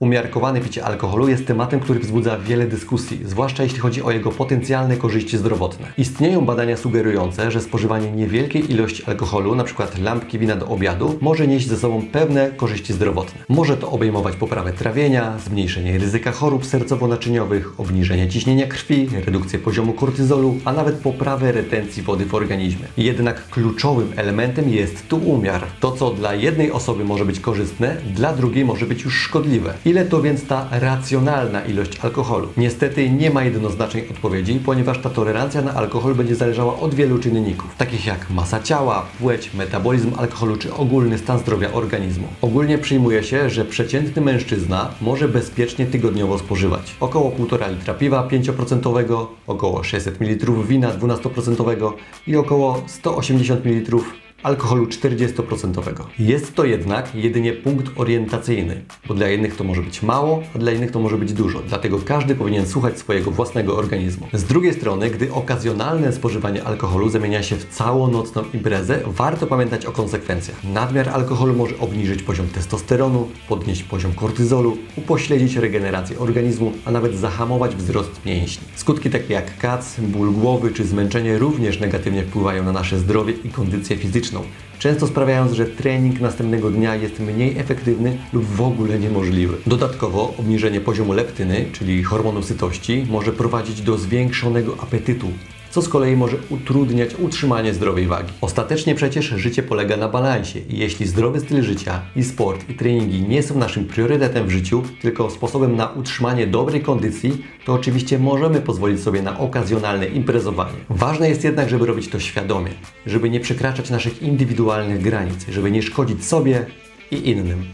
Umiarkowane picie alkoholu jest tematem, który wzbudza wiele dyskusji, zwłaszcza jeśli chodzi o jego potencjalne korzyści zdrowotne. Istnieją badania sugerujące, że spożywanie niewielkiej ilości alkoholu, np. lampki wina do obiadu, może nieść ze sobą pewne korzyści zdrowotne. Może to obejmować poprawę trawienia, zmniejszenie ryzyka chorób sercowo-naczyniowych, obniżenie ciśnienia krwi, redukcję poziomu kortyzolu, a nawet poprawę retencji wody w organizmie. Jednak kluczowym elementem jest tu umiar. To, co dla jednej osoby może być korzystne, dla drugiej może być już szkodliwe. Ile to więc ta racjonalna ilość alkoholu? Niestety nie ma jednoznacznej odpowiedzi, ponieważ ta tolerancja na alkohol będzie zależała od wielu czynników, takich jak masa ciała, płeć, metabolizm alkoholu czy ogólny stan zdrowia organizmu. Ogólnie przyjmuje się, że przeciętny mężczyzna może bezpiecznie tygodniowo spożywać około 1,5 litra piwa 5%, około 600 ml wina 12% i około 180 ml alkoholu 40%. Jest to jednak jedynie punkt orientacyjny, bo dla jednych to może być mało, a dla innych to może być dużo. Dlatego każdy powinien słuchać swojego własnego organizmu. Z drugiej strony, gdy okazjonalne spożywanie alkoholu zamienia się w całonocną imprezę, warto pamiętać o konsekwencjach. Nadmiar alkoholu może obniżyć poziom testosteronu, podnieść poziom kortyzolu, upośledzić regenerację organizmu, a nawet zahamować wzrost mięśni. Skutki takie jak kac, ból głowy czy zmęczenie również negatywnie wpływają na nasze zdrowie i kondycję fizyczną często sprawiając, że trening następnego dnia jest mniej efektywny lub w ogóle niemożliwy. Dodatkowo obniżenie poziomu leptyny, czyli hormonu sytości, może prowadzić do zwiększonego apetytu, co z kolei może utrudniać utrzymanie zdrowej wagi. Ostatecznie przecież życie polega na balansie i jeśli zdrowy styl życia i sport i treningi nie są naszym priorytetem w życiu, tylko sposobem na utrzymanie dobrej kondycji, to oczywiście możemy pozwolić sobie na okazjonalne imprezowanie. Ważne jest jednak, żeby robić to świadomie, żeby nie przekraczać naszych indywidualnych granic, żeby nie szkodzić sobie i innym.